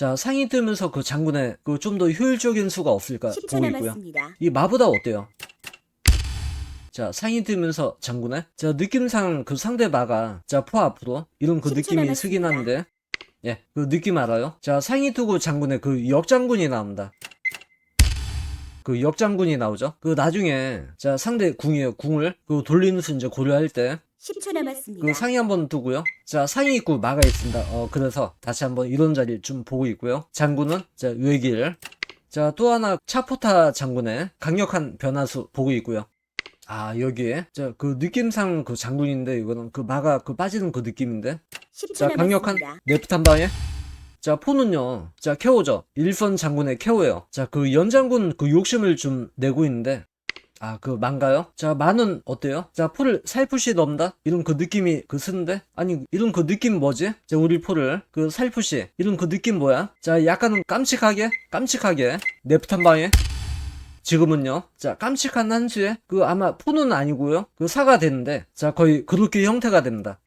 자, 상이 뜨면서 그 장군의 그 좀 더 효율적인 수가 없을까 10초 보고 있고요. 남았습니다. 이 마보다 어때요? 자, 상이 뜨면서 장군의 자, 느낌상 그 상대 마가 자, 포 앞으로 이런 그 10초 느낌이 남았습니다. 쓰긴 하는데 예, 그 느낌 알아요? 자, 상이 두고 장군의 그 역장군이 나옵니다. 그 역장군이 나오죠. 그 나중에 자, 상대 궁이에요. 궁을 그 돌리는 수 이제 고려할 때 10초 남았습니다. 그 상의 한번 두고요. 자, 상의 있고 마가 있습니다. 어, 그래서 다시 한번 이런 자리 좀 보고 있고요. 장군은 자, 외길. 자, 또 하나 차포타 장군의 강력한 변화수 보고 있고요. 아, 여기에 자, 그 느낌상 그 장군인데 이거는 그 마가 그 빠지는 그 느낌인데. 10초 자, 강력한 남았습니다. 네프트 한 방에. 자, 포는요. 자, 케오죠. 일선 장군의 케오예요. 자, 그 연장군 그 욕심을 좀 내고 있는데 아, 그 망가요? 자, 마는 어때요? 자, 포를 살푸시 넣는다? 이런 그 느낌이 그 쓰는데? 아니, 이런 그 느낌 뭐지? 자, 우리 포를 그 살푸시. 이런 그 느낌 뭐야? 자, 약간은 깜찍하게, 깜찍하게, 네프트 한 방에. 지금은요, 자, 깜찍한 한수에, 그 아마 포는 아니고요, 그 사가 되는데, 자, 거의 그렇게 형태가 됩니다.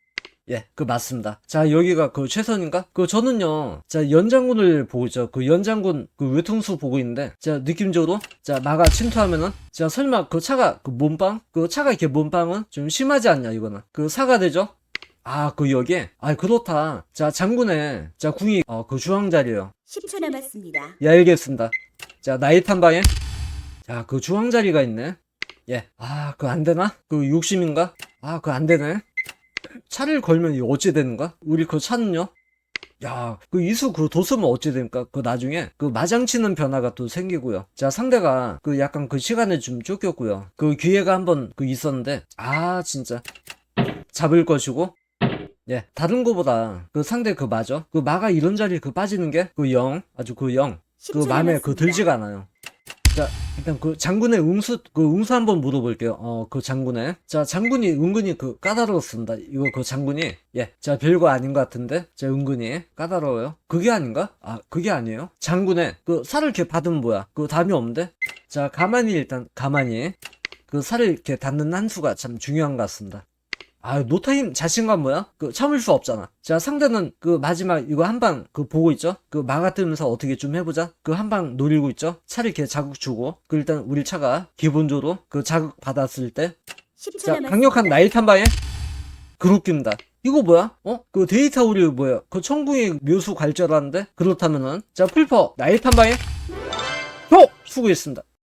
예, 그 맞습니다. 자, 여기가 그 최선인가? 그 저는요, 자, 연장군을 보고 있죠. 그 연장군 그 외통수 보고 있는데, 자, 느낌적으로, 자, 마가 침투하면은, 자, 설마 그 차가 그 몸빵? 그 차가 이렇게 몸빵은 좀 심하지 않냐, 이거는. 그 사가 되죠? 아, 그 여기에? 아, 그렇다. 자, 장군의, 자, 궁이, 어, 그 중앙 자리에요. 10초 남았습니다. 예, 알겠습니다. 자, 나이트 한 방에. 자, 그 중앙 자리가 있네. 예. 아, 그거 안 되나? 그 욕심인가? 아, 그거 안 되네. 차를 걸면 어찌 되는가? 우리 그 차는요? 야, 그 이수 그 도수면 어찌 됩니까? 그 나중에 그 마장치는 변화가 또 생기고요. 자, 상대가 그 약간 그 시간에 좀 쫓겼고요. 그 기회가 한번 그 있었는데, 아, 진짜. 잡을 것이고, 예, 다른 거보다 그 상대 그 마죠? 그 마가 이런 자리에 그 빠지는 게 그 영, 아주 그 영, 10초 그 마음에 그. 들지가 않아요. 자, 일단 그 장군의 응수, 그 응수 한번 물어볼게요. 어, 그 장군의. 자, 장군이 은근히 그 까다로웠습니다. 이거 그 장군이, 예, 자, 별거 아닌 것 같은데, 자, 은근히 까다로워요. 그게 아닌가? 아, 그게 아니에요. 장군의 그 살을 이렇게 받으면 뭐야? 그 답이 없는데? 자, 가만히 일단, 가만히. 그 살을 이렇게 닿는 한 수가 참 중요한 것 같습니다. 아, 노타임 자신감 뭐야? 그 참을 수 없잖아. 자, 상대는 그 마지막 이거 한 방 그 보고 있죠? 그 막아 뜨면서 어떻게 좀 해보자. 그 한 방 노리고 있죠? 차를 이렇게 자극 주고. 그 일단 우리 차가 기본적으로 그 자극 받았을 때. 10초 자. 강력한 한 방에 그룹입니다. 이거 뭐야? 어? 그 데이터 우리 뭐야? 그 천궁의 묘수 갈절하는데? 그렇다면은 자, 풀퍼 한 방에 호! 수고했습니다.